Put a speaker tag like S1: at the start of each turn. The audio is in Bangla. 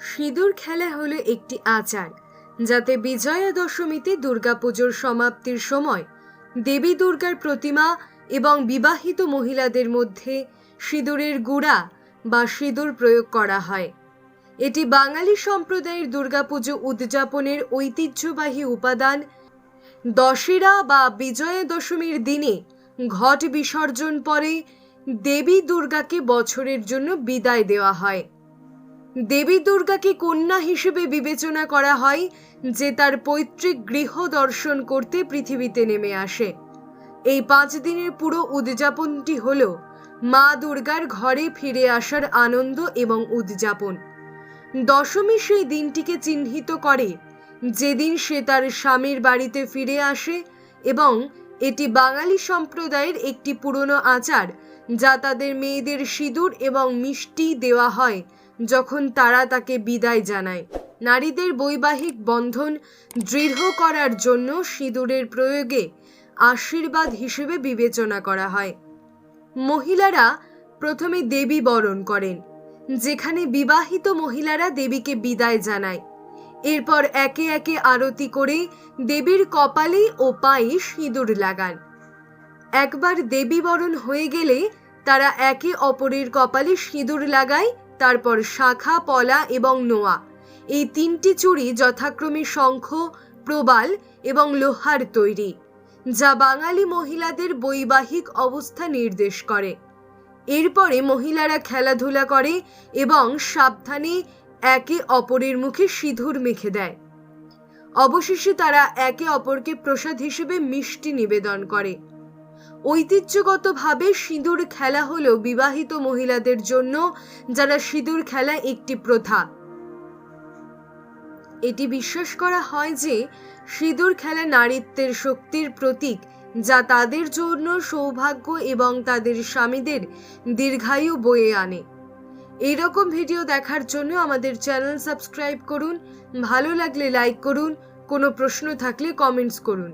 S1: সিঁদুর খেলা হলো একটি আচার, যাতে বিজয়া দশমীতে দুর্গাপুজোর সমাপ্তির সময় দেবী দুর্গার প্রতিমা এবং বিবাহিত মহিলাদের মধ্যে সিঁদুরের গুড়া বা সিঁদুর প্রয়োগ করা হয়। এটি বাঙালি সম্প্রদায়ের দুর্গাপুজো উদযাপনের ঐতিহ্যবাহী উপাদান। দশেরা বা বিজয়া দশমীর দিনে ঘট বিসর্জন পরে দেবী দুর্গাকে বছরের জন্য বিদায় দেওয়া হয়। দেবী দুর্গাকে কন্যা হিসেবে বিবেচনা করা হয় যে তার পৈতৃক গৃহ দর্শন করতে পৃথিবীতে নেমে আসে। এই পাঁচ দিনের পুরো উদযাপনটি হল মা দুর্গার ঘরে ফিরে আসার আনন্দ এবং উদযাপন। দশমী সেই দিনটিকে চিহ্নিত করে যেদিন সে তার স্বামীর বাড়িতে ফিরে আসে এবং এটি বাঙালি সম্প্রদায়ের একটি পুরনো আচার যা তাদের মেয়েদের সিঁদুর এবং মিষ্টি দেওয়া হয় যখন তারা তাকে বিদায় জানায়। নারীদের বৈবাহিক বন্ধন দৃঢ় করার জন্য সিঁদুরের প্রয়োগে আশীর্বাদ হিসেবে বিবেচনা করা হয়। মহিলারা প্রথমে দেবী বরণ করেন, যেখানে বিবাহিত মহিলারা দেবীকে বিদায় জানায়। এরপর একে একে আরতি করে দেবীর কপালে ও পায়ে সিঁদুর লাগান। একবার দেবী বরণ হয়ে গেলে তারা একে অপরের কপালে সিঁদুর লাগায় তারপর শাখা, পলা এবং নোয়া। এই তিনটি চুড়ি যথাক্রমে শঙ্খ, প্রবাল এবং লোহার তৈরি, যা বাঙালি মহিলাদের বৈবাহিক অবস্থা নির্দেশ করে। এরপরে মহিলারা খেলাধুলা করে এবং সাবধানে একে অপরের মুখে সিঁদুর মেখে দেয়। অবশেষে তারা একে অপরকে প্রসাদ হিসেবে মিষ্টি নিবেদন করে। ঐতিহ্যগতভাবে সিঁদুর খেলা হলো বিবাহিত মহিলাদের জন্য যারা সিঁদুর খেলা একটি প্রথা। এটি বিশ্বাস করা হয় যে সিঁদুর খেলা নারীত্বের শক্তির প্রতীক যা তাদের জন্য সৌভাগ্য এবং তাদের স্বামীদের দীর্ঘায়ু বয়ে আনে। এইরকম ভিডিও দেখার জন্য আমাদের চ্যানেল সাবস্ক্রাইব করুন, ভালো লাগলে লাইক করুন, কোনো প্রশ্ন থাকলে কমেন্টস করুন।